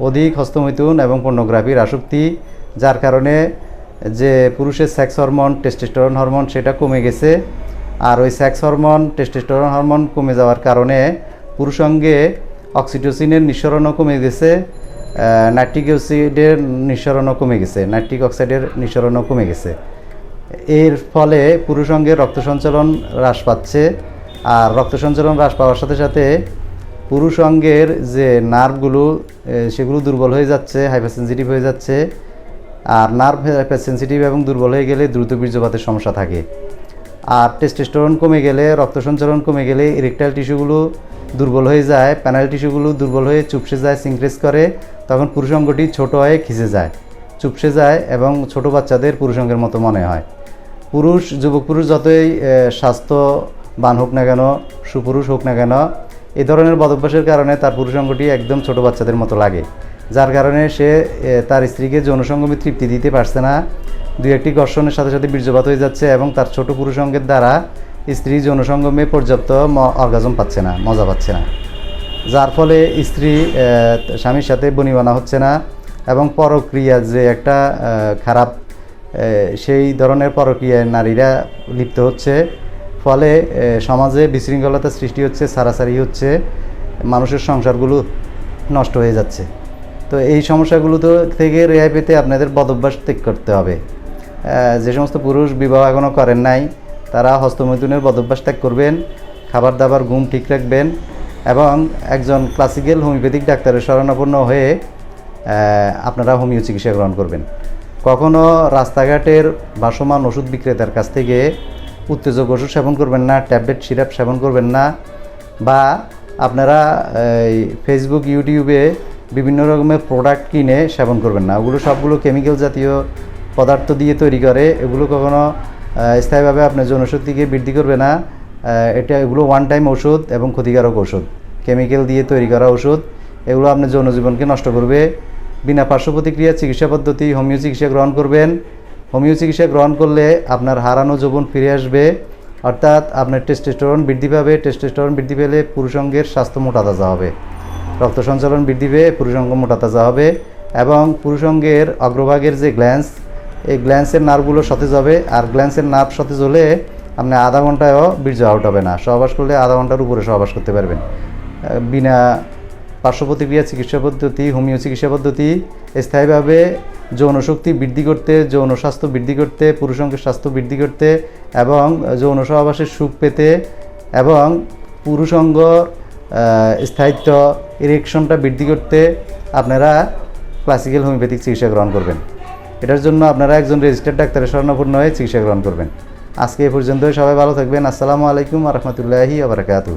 অধিক হস্তমৈথুন এবং পর্নোগ্রাফির আসক্তি, যার কারণে যে পুরুষের সেক্স হরমোন, টেস্টোস্টেরন হরমোন, সেটা কমে গেছে। আর ওই সেক্স হরমোন, টেস্টোস্টেরন হরমোন কমে যাওয়ার কারণে পুরুষাঙ্গে অক্সিটোসিনের নিঃসরণও কমে গেছে নাইট্রিক অক্সাইডের নিঃসরণও কমে গেছে, নাইট্রিক অক্সাইডের নিঃসরণও কমে গেছে। এর ফলে পুরুষাঙ্গে রক্ত সঞ্চালন হ্রাস পাচ্ছে, আর রক্ত সঞ্চালন হ্রাস পাওয়ার সাথে সাথে পুরুষ অঙ্গের যে নার্ভগুলো সেগুলো দুর্বল হয়ে যাচ্ছে হাইপারসেন্সিটিভ হয়ে যাচ্ছে। আর নার্ভ হাইপারসেন্সিটিভ এবং দুর্বল হয়ে গেলে দ্রুত বীর্যপাতের সমস্যা থাকে। আর টেস্টোস্টেরন কমে গেলে, রক্ত সঞ্চালন কমে গেলে ইরেকটাইল টিস্যুগুলো দুর্বল হয়ে যায় প্যানাল টিস্যুগুলো দুর্বল হয়ে চুপসে যায় সিংক্রেস করে, তখন পুরুষাঙ্গটি ছোট হয়ে খিসে যায়, চুপসে যায় এবং ছোট বাচ্চাদের পুরুষাঙ্গের মতো মনে হয়। পুরুষ যুবক পুরুষ যতই স্বাস্থ্যবান হোক না কেন, সুপুরুষ হোক না কেন এই ধরনের বদভ্যাসের কারণে তার পুরুষাঙ্গটি একদম ছোট বাচ্চাদের মতো লাগে, যার কারণে সে তার স্ত্রীকে যৌনসঙ্গমে তৃপ্তি দিতে পারছে না। দু একটি ঘর্ষণের সাথে সাথে বীর্যপাত হয়ে যাচ্ছে এবং তার ছোট পুরুষাঙ্গের দ্বারা স্ত্রী যৌনসঙ্গমে পর্যাপ্ত অর্গাজম পাচ্ছে না, মজা পাচ্ছে না। যার ফলে স্ত্রী স্বামীর সাথে বনিবানা হচ্ছে না এবং পরক্রিয়া যে একটা খারাপ সেই ধরনের পরক্রিয়ায় নারীরা লিপ্ত হচ্ছে। ফলে সমাজে বিশৃঙ্খলতা সৃষ্টি হচ্ছে, সারাসারি হচ্ছে, মানুষের সংসারগুলো নষ্ট হয়ে যাচ্ছে। তো এই সমস্যাগুলো তো থেকে রেহাই পেতে আপনাদের বদভ্যাস ত্যাগ করতে হবে। যে সমস্ত পুরুষ বিবাহ এখনও করেন নাই, তারা হস্তমৈথুনের বদভ্যাস ত্যাগ করবেন খাবার দাবার ঘুম ঠিক রাখবেন এবং একজন ক্লাসিক্যাল হোমিওপ্যাথিক ডাক্তারের শরণাপন্ন হয়ে আপনারা হোমিও চিকিৎসা গ্রহণ করবেন। কখনও রাস্তাঘাটের ভাসমান ওষুধ বিক্রেতার কাছ থেকে উত্তেজক ওষুধ সেবন করবেন না, ট্যাবলেট, সিরাপ সেবন করবেন না বা আপনারা এই ফেসবুক ইউটিউবে বিভিন্ন রকমের প্রোডাক্ট কিনে সেবন করবেন না। ওগুলো সবগুলো কেমিক্যাল জাতীয় পদার্থ দিয়ে তৈরি করে, এগুলো কখনো স্থায়ীভাবে আপনার জনশক্তিকে বৃদ্ধি করবে না। এটা এগুলো ওয়ান টাইম ওষুধ এবং ক্ষতিকারক ওষুধ কেমিক্যাল দিয়ে তৈরি করা ওষুধ এগুলো আপনার জনজীবনকে নষ্ট করবে। বিনা পার্শ্ব প্রতিক্রিয়া চিকিৎসা পদ্ধতি, হোমিও চিকিৎসা গ্রহণ করবেন। হোমিও চিকিৎসা গ্রহণ করলে আপনার হারানো যৌবন ফিরে আসবে। অর্থাৎ আপনার টেস্টোস্টেরন বৃদ্ধি পাবে। টেস্টোস্টেরন বৃদ্ধি পেলে পুরুষাঙ্গের স্বাস্থ্য মোটা তাজা হবে। রক্ত সঞ্চালন বৃদ্ধি পেয়ে পুরুষাঙ্গ মোটা তাজা হবে এবং পুরুষাঙ্গের অগ্রভাগের যে গ্ল্যান্স এই গ্ল্যান্সের নার্ভগুলো সতেজ হবে। আর গ্ল্যান্সের নার্ভ সতেজ হলে আপনি আধা ঘন্টায়ও বীর্য আউট হবে না। সহবাস করলে আধা ঘণ্টার উপরে সহবাস করতে পারবেন। বিনা পার্শ্ব প্রতিক্রিয়া চিকিৎসা পদ্ধতি, হোমিও চিকিৎসা পদ্ধতি স্থায়ীভাবে যৌন শক্তি বৃদ্ধি করতে যৌন স্বাস্থ্য বৃদ্ধি করতে পুরুষাঙ্গের স্বাস্থ্য বৃদ্ধি করতে এবং যৌন সহবাসের সুখ পেতে এবং পুরুষাঙ্গ স্থায়িত্ব ইরেকশনটা বৃদ্ধি করতে আপনারা ক্লাসিক্যাল হোমিওপ্যাথিক চিকিৎসা গ্রহণ করবেন। এটার জন্য আপনারা একজন রেজিস্টার্ড ডাক্তারের স্বর্ণপূর্ণ হয়ে চিকিৎসা গ্রহণ করবেন। আজকে এ পর্যন্তই, সবাই ভালো থাকবেন। আসসালামু আলাইকুম রহমতুল্লাহি আবরাকাতু